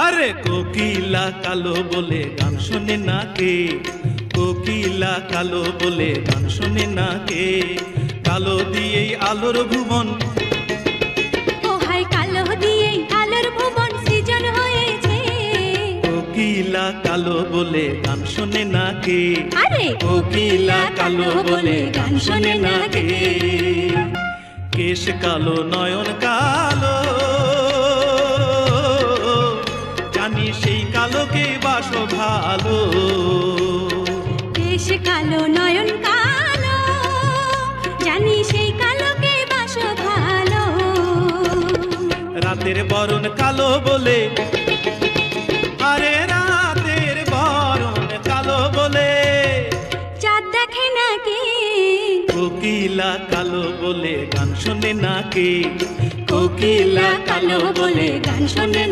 আরে কোকিলা কালো বলে গান শোনে না কে? কোকিলা কালো বলে গান শোনে না কে? কালো দিয়েই আলোর ভুবন। ও কালো দিয়ে আলোর ভুবন সৃজন হয়েছে। কোকিলা কালো বলে গান শোনে না কে? আরে কোকিলা কালো বলে গান শোনে না কে? কেশ কালো নয়ন কালো কালোকে বাসো ভালো? কেশ কালো নয়ন কালো জানি সেই কালোকে বাস ভালো। রাতের বরণ কালো বলে আরে রাতের বরণ কালো বলে। চাঁদ দেখে নাকি? কোকিলা কালো বলে গান শোনে না কে কোকিলা কালো বলে গান শোনে না